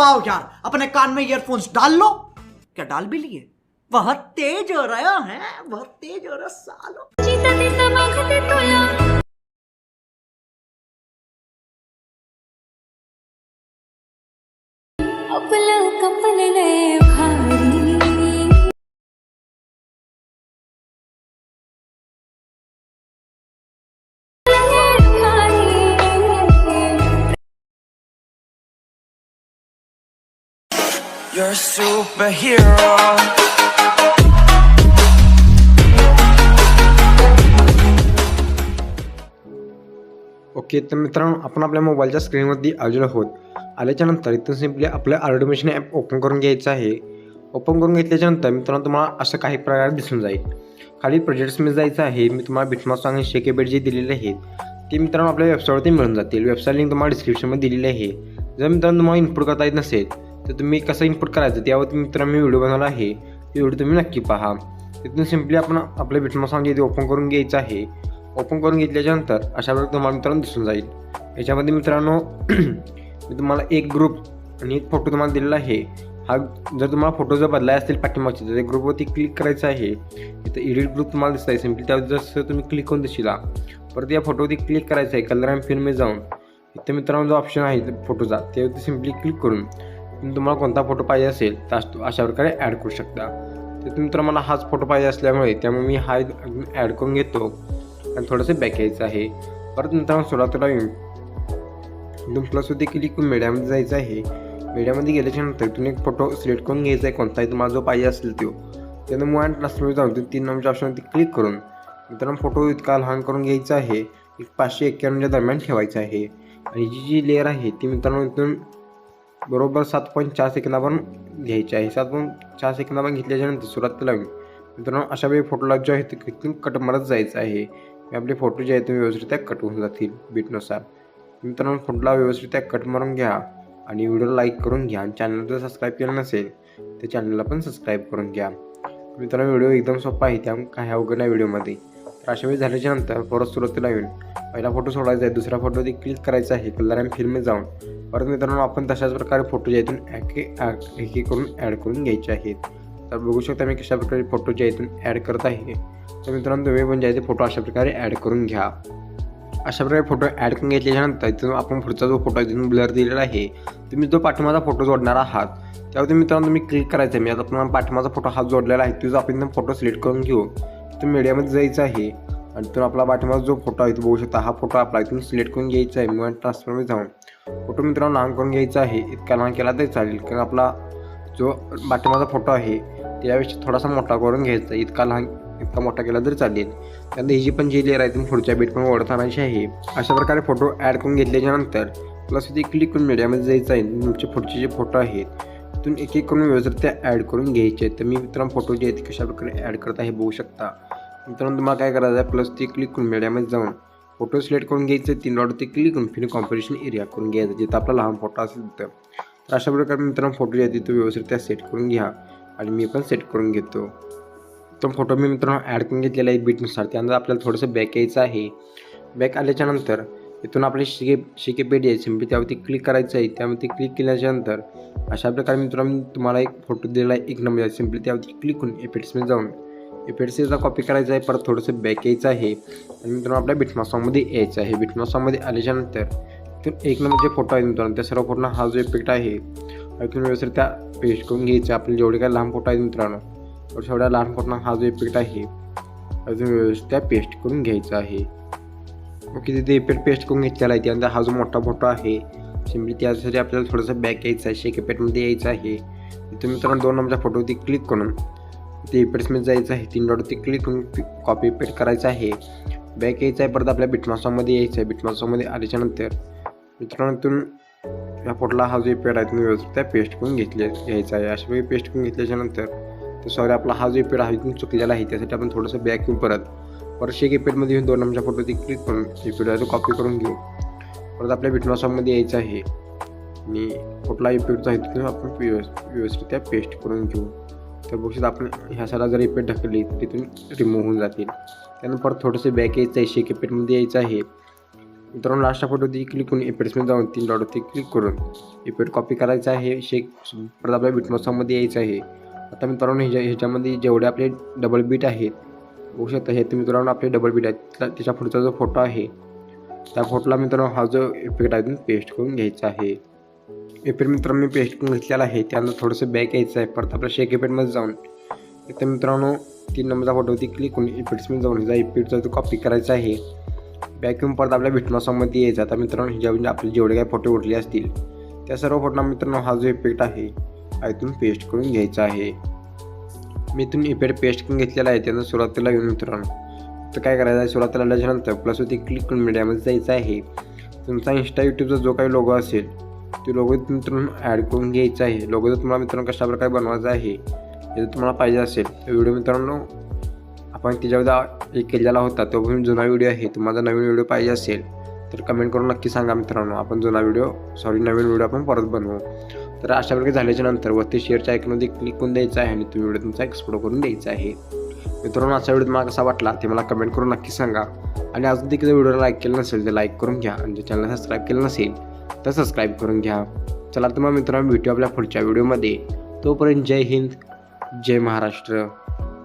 आओ यार, अपने कान में ईयरफोन्स डाल लो। क्या डाल भी लिए? बहुत तेज हो रहा है बहुत तेज हो रहा सालो। अपने कपल लय You're a superhero. ओके तर मित्रांनो आपण आपल्या मोबाईलच्या स्क्रीनवरती आलेलो आहोत. आल्याच्यानंतर इथून सिम्पली आपलं ऑटोमेशन ॲप ओपन करून घ्यायचं आहे. ओपन करून घेतल्याच्यानंतर मित्रांनो तुम्हाला असं काही प्रकारे दिसून जाईल. खाली प्रोजेक्ट्समध्ये जायचं आहे. मी तुम्हाला बिटमास आणि शेकेबेट जे दिलेले आहेत ते मित्रांनो आपल्या वेबसाईटवरती मिळून जातील. वेबसाईट लिंक तुम्हाला डिस्क्रिप्शनमध्ये दिलेली आहे. जर मित्रांनो तुम्हाला इनपुट करता येत नसेल तर तुम्ही कसं इनपुट करायचं त्यावरती मित्रांनो मी व्हिडिओ बनवला आहे. ते व्हिडिओ तुम्ही नक्की पहा. तिथून सिम्पली आपण आपलं बिटमास जे ओपन करून घ्यायचं आहे. ओपन करून घेतल्याच्यानंतर अशा प्रकारे तुम्हाला मित्रांनो दिसून जाईल. याच्यामध्ये मित्रांनो मी तुम्हाला एक ग्रुप आणि एक फोटो तुम्हाला दिलेला आहे. हा जर तुम्हाला फोटो जर बदलाय असतील पाठीमागचे तर त्या ग्रुपवरती क्लिक करायचं आहे. तिथं एडिट ग्रुप तुम्हाला दिसत आहे सिम्पली त्यावर जसं तुम्ही क्लिक करून दिशीला. परत या फोटोवरती क्लिक करायचं आहे. कलर अँड फिल्ममध्ये जाऊन. इथं मित्रांनो जो ऑप्शन आहे फोटोचा त्यावरती सिम्पली क्लिक करून. तुम्ही तुम्हाला कोणता फोटो पाहिजे असेल तर अशा प्रकारे ॲड करू शकता. तर तुम्ही तर मला हाच फोटो पाहिजे असल्यामुळे त्यामुळे मी हा ॲड करून घेतो. आणि थोडंसं बॅक यायचं आहे. परत नंतर सुरुवातीला येऊन एकदम प्लसवरती क्लिक करून मीडियामध्ये जायचं आहे. मीडियामध्ये गेल्याच्यानंतर तुम्ही एक फोटो सिलेक्ट करून घ्यायचा आहे. कोणताही तुम्हाला जो पाहिजे असेल तो. त्यानं मूव अँड जाऊन तुम्ही तीन नंबरच्या ऑप्शनवरती क्लिक करून मित्रांनो फोटो इतका लहान करून घ्यायचा आहे. एक पाचशे एक्क्याण्णवच्या दरम्यान ठेवायचा आहे. आणि जी जी लेअर आहे ती मित्रांनो इथून बरोबर सात पॉईंट चार शिकना पण घ्यायचे आहे. सात पॉईंट चार सेकंदावर घेतल्याच्यानंतर सुरुवातीला मित्रांनो अशा वेळी फोटोला जो आहे ते कट मारत जायचं आहे आपले फोटो जे आहेत ते व्यवस्थितरित्या कट होऊन जातील बीटनुसार मित्रांनो फोटोला व्यवस्थितरित्या कट मारून घ्या आणि व्हिडिओ लाईक करून घ्या आणि चॅनल जर सबस्क्राईब केलं नसेल तर चॅनलला पण सबस्क्राईब करून घ्या. मित्रांनो व्हिडिओ एकदम सोपा आहे त्यामुळे काही अवघड नाही व्हिडिओमध्ये तर अशा वेळी झाल्याच्यानंतर परत सुरुवातीला येऊन पहिला फोटो सोडायचा आहे दुसऱ्या फोटोवरती क्लिक करायचा आहे कलर अँड फिल्म जाऊन. परत मित्रांनो आपण तशाच प्रकारे फोटो जे इथून एक एक करून ॲड करून घ्यायचे आहेत. तर बघू शकता मी कशा प्रकारे फोटो जे इथून ॲड करत आहे. तर मित्रांनो तुम्ही पण जे आहे ते फोटो अशा प्रकारे ॲड करून घ्या. अशा प्रकारे फोटो ॲड करून घेतल्याच्यानंतर इथून आपण पुढचा जो फोटो आहे तिथून ब्लर दिलेला आहे तुम्ही जो पाठिंबाचा फोटो जोडणार आहात त्यावरती मित्रांनो तुम्ही क्लिक करायचं आहे. मी आता आपण पाठीमाचा फोटो हा जोडलेला आहे तुझा आपण फोटो सिलेक्ट करून घेऊ तो मीडियामध्ये जायचं आहे. आणि तो आपला पाठीमाचा जो फोटो आहे तो बघू शकता हा फोटो आपला इथून सिलेक्ट करून घ्यायचा आहे. मूव ट्रान्सफरमध्ये जाऊन फोटो मित्रांनो लहान करून घ्यायचा आहे. इतका लहान केला तरी चालेल. कारण आपला जो पाठीमाचा फोटो आहे त्यापेक्षा थोडासा मोठा करून घ्यायचा इतका लहान इतका मोठा केला तरी चालेल. त्यानंतर ही जी पण जी लेअर आहे ती पुढच्या बीट पण ओढत आणायची आहे. अशा प्रकारे फोटो ॲड करून घेतल्याच्यानंतर प्लस इथे क्लिक करून मीडियामध्ये जायचं आहे. तुमचे पुढचे जे फोटो आहेत तिथून एक एक करून व्यवस्थित त्या ॲड करून घ्यायचे आहेत. तर मी मित्रांनो फोटो जे आहेत ते ॲड करत आहे बघू शकता. मित्रांनो तुम्हाला काय करायचं आहे? प्लस ते क्लिक करून मीडियामध्ये जाऊन फोटो सिलेक्ट करून घ्यायचे. तीन डॉट ते क्लिक करून फिर कॉम्पिटिशन एरिया करून घ्यायचं. जिथं आपला लहान फोटो असेल तिथं. तर अशा प्रकारे मित्रांनो फोटो जे आहे तिथं व्यवस्थित त्या सेट करून घ्या. आणि मी पण सेट करून घेतो. तो फोटो मी मित्रांनो ॲड करून घेतलेला आहे बीटनुसार त्यानंतर आपल्याला थोडंसं बॅक यायचं आहे. बॅक आल्याच्यानंतर इथून आपले शिके शिके पेज आहे सिम्पली त्यावरती क्लिक करायचं आहे. त्यावरती क्लिक केल्याच्यानंतर अशा प्रकारे मित्रांनो तुम्हाला एक फोटो दिलेला आहे. एक नंबर आहे. सिम्पली त्यावरती क्लिक करून इफेक्ट्समध्ये जाऊन इफेक्ट्सचा कॉपी करायचा आहे परत थोडंसं बॅक यायचं आहे. आणि मित्रांनो आपल्या बिटमासॉमध्ये यायचं आहे. बिटमासॉमध्ये आल्याच्यानंतर तिथून एक नंबरचे फोटो आहे मित्रांनो. त्या सर्व फोटोना हा जो इफेक्ट आहे ऐकून व्यवस्थित त्या पेस्ट करून घ्यायचा. आपले जेवढे काही लहान फोटो आहेत मित्रांनो तेवढ्या लहान फोटोना हा जो इफेक्ट आहे अजून व्यवस्थित त्या पेस्ट करून घ्यायचा आहे. ओके तिथे इफेक्ट पेस्ट करून घेतलेला आहे. त्यानंतर हा जो मोठा फोटो आहे सिम्पली त्यासाठी आपल्याला थोडंसं बॅक यायचं आहे. शेक इफेक्टमध्ये यायचं आहे. इथे मित्रांनो दोन नंबरच्या फोटोवरती क्लिक करून ते इफेक्ट्समध्ये जायचं आहे. तीन डॉटवरती क्लिक करून कॉपी पेट करायचं आहे. बॅक यायचं आहे परत आपल्या बिटमासॉमध्ये यायचं आहे. बिटमासॉमध्ये आल्याच्यानंतर मित्रांनो इथून या फोटोला हा जो पेड आहे तुम्ही व्यवस्थित त्या पेस्ट करून घेतले घ्यायचा आहे. अशा वेळी पेस्ट करून घेतल्याच्यानंतर तर सॉरी आपला हा जो पेड आहे इथून चुकलेला आहे. त्यासाठी आपण थोडंसं बॅक येऊन परत. परत शेक इपेडमध्ये येऊन दोन नंबरच्या फोटोवरती क्लिक करून इफेक्ट आहे तो कॉपी करून घेऊ. परत आपल्या बिटमासॉमध्ये यायचं आहे. आणि कुठला इफेक्टचा आहे तिथून आपण व्यवस्थित व्यवस्थित त्या पेस्ट करून घेऊ. तर बक्षीस आपण ह्या साला जर इफेक्ट ढकलली तर तिथून रिमूव्ह होऊन जातील. त्यानंतर परत थोडंसं बॅक यायचं आहे शेक इफेक्टमध्ये यायचं आहे. मित्रांनो लास्टच्या फोटोवरती क्लिक करून इफेक्ट्समध्ये जाऊन तीन डॉटवरती क्लिक करून इफेक्ट कॉपी करायचं आहे. शेक परत आपल्या बिटमॉसमध्ये यायचं आहे. आता मित्रांनो ह्याच्या ह्याच्यामध्ये जेवढे आपले डबल बीट आहेत होऊ शकता हे तुम्ही मित्रांनो आपले डबल बीट आहेत. त्या- त्याच्या पुढचा जो फोटो आहे त्या फोटोला मित्रांनो हा जो इफेक्ट आहे पेस्ट करून घ्यायचा आहे. इफेक्ट मित्रांनो मी पेस्ट करून घेतलेला आहे. त्यानंतर थोडंसं बॅक यायचं आहे. परत आपल्या शेक इफेक्टमध्ये जाऊन. इथं मित्रांनो तीन नंबरचा फोटोवरती क्लिक करून इफेक्ट्समध्ये जाऊन ह्याचा इफेक्टचा तो कॉपी करायचा आहे. बॅक येऊन परत आपल्या बिटमॉसमध्ये यायचं. आता मित्रांनो ह्याच्या म्हणजे आपले जेवढे काही फोटो उठले असतील त्या सर्व फोटोना मित्रांनो हा जो इफेक्ट आहे हा इथून पेस्ट करून घ्यायचा आहे. मी इथून इफेक्ट पेस्ट करून घेतलेला आहे. त्यानंतर सुरुवातीला येऊन मित्रांनो तर काय करायचं आहे? सुरुवातीला आल्याच्यानंतर प्लसवरती क्लिक करून मीडियामध्ये जायचं आहे. तुमचा इंस्टा यूट्यूबचा जो काही लोगो असेल तो लोगो मित्रांनो ॲड करून घ्यायचा आहे. लोगो जर तुम्हाला मित्रांनो कशाप्रकारे बनवायचं आहे हे जर तुम्हाला पाहिजे असेल तर व्हिडिओ मित्रांनो आपण त्याच्यावर एक केलेला होता तो पण जुना व्हिडिओ आहे. तुम्हाला नवीन व्हिडिओ पाहिजे असेल तर कमेंट करून नक्की सांगा मित्रांनो. आपण जुना व्हिडिओ सॉरी नवीन व्हिडिओ आपण परत बनवू. तर अशा प्रकारे झाल्याच्यानंतर वरती शेअरच्या आयकनमध्ये क्लिक करून द्यायचं आहे आणि तो व्हिडिओ तुमचा एक्सप्लोर करून द्यायचा आहे. मित्रांनो असा व्हिडिओ तुम्हाला कसा वाटला ते मला कमेंट करून नक्की सांगा. आणि अजून देखील व्हिडिओला लाईक केलं नसेल तर लाईक करून घ्या. आणि चॅनलला सबस्क्राईब केलं नसेल तर सबस्क्राईब करून घ्या. चला तर मग मित्रांनो भेटू आपल्या पुढच्या व्हिडिओमध्ये तोपर्यंत जय हिंद जय महाराष्ट्र.